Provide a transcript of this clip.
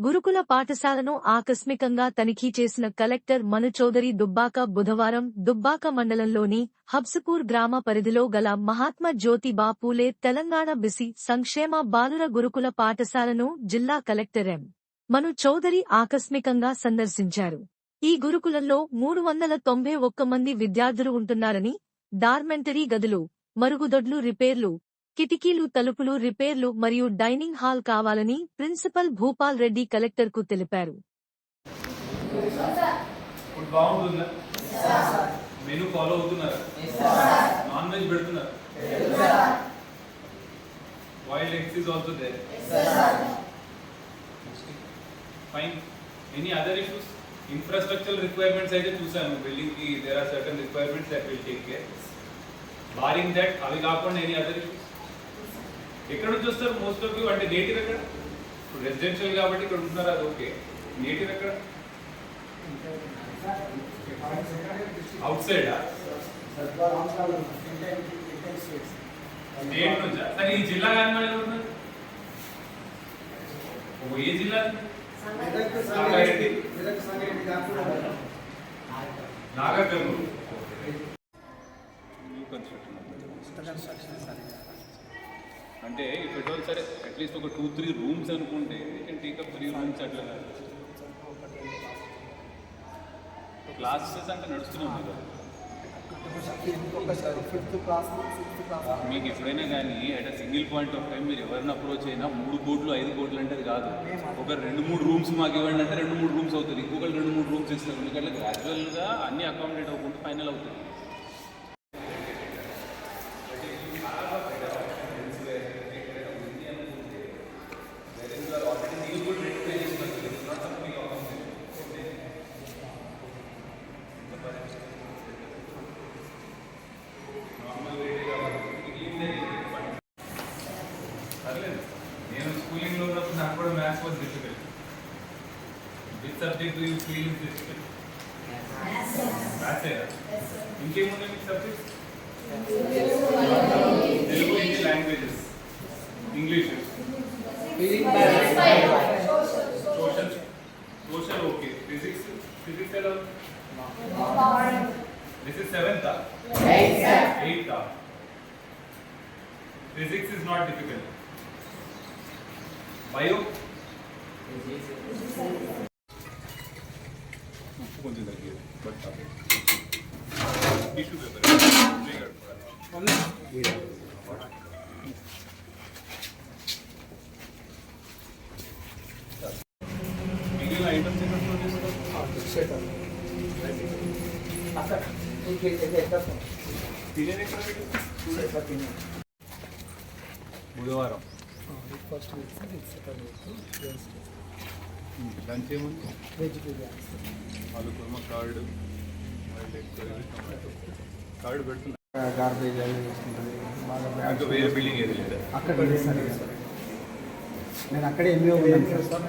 గురుకుల పాఠశాలను ఆకస్మికంగా తనిఖీ చేసిన కలెక్టర్ మను చౌదరి దుబ్బాక బుధవారం దుబ్బాక మండలంలోని హబ్సుపూర్ గ్రామ పరిధిలో గల మహాత్మా జ్యోతిబా పూలే తెలంగాణ బిసి సంక్షేమ బాలుర గురుకుల పాఠశాలను జిల్లా కలెక్టర్ ఎం. మను చౌదరి ఆకస్మికంగా సందర్శించారు. ఈ గురుకులంలో మూడు వందల తొంభై ఒక్క మంది విద్యార్థులు ఉంటున్నారని డార్మెంటరీ గదులు మరుగుదొడ్లు రిపేర్లు కిటికీలు తలుపులు రిపేర్లు మరియు డైనింగ్ హాల్ కావాలని ప్రిన్సిపల్ భూపాల్ రెడ్డి కలెక్టర్కు తెలిపారు. Follow non veg eggs is also there fine any other issues infrastructure requirements అయితే చూసాను బిల్డింగ్కి there are certain requirements that will take care barring that అవి కాకుండా ఎనీ అదర్ ఇష్యూస్ ఎక్కడ నుంచి వస్తారు మోస్ట్ ఆఫ్ యూ అంటే నేటివ్ ఎక్కడ? ఇప్పుడు రెసిడెన్షియల్ కాబట్టి ఇక్కడ ఉంటున్నారు? అది ఓకే నేటివ్ ఎక్కడ? అవుట్ సైడ్ స్టేట్ నుంచా? సరే ఈ జిల్లా కానీ ఉన్నారు? ఏ జిల్లా? నాగర్కర్నూలు. కన్స్ట్రక్షన్ అంటే ఈ ఆల్ సరే అట్లీస్ట్ ఒక టూ త్రీ రూమ్స్ అనుకుంటే can take up three rooms అట్లా క్లాసెస్ అంటే నడుస్తున్నాం కదా. ఫిఫ్త్ మీకు ఎప్పుడైనా కానీ at single point of time మీరు ఎవరిని అప్రోచ్ అయినా మూడు కోట్లు ఐదు కోట్లు అంటే అది కాదు. ఒక రెండు మూడు రూమ్స్ మాకు ఇవ్వండి అంటే రెండు మూడు రూమ్స్ అవుతుంది. ఇంకొకటి రెండు మూడు రూమ్స్ ఇస్తారు. ఎందుకంటే గ్రాడ్యువల్గా అన్ని అకామిడేట్ అవ్వకుండా ఫైనల్ అవుతుంది. class was difficult? Which subject do you feel is difficult? Yes. Maths. Maths. Yes, sir. इनके मुझे which subject? Telugu, Hindi languages. English. Physics, social, social okay. Physics, physics hello. This is seventh. Eighth. Eighth. Physics is not difficult. Bio. కొంచెం తగ్గేది but tissue paper మిగిలిన items బుధవారం. First week second week lunch ఏముంది ఆలు kurma card card పెడుతున్నా. Garbage అవి వేసుకుంటుంది. బాగా ఇంకా బ్యాగ్స్ వేరే బిల్డింగ్ ఏది లేదా? అక్కడ. నేను అక్కడే సార్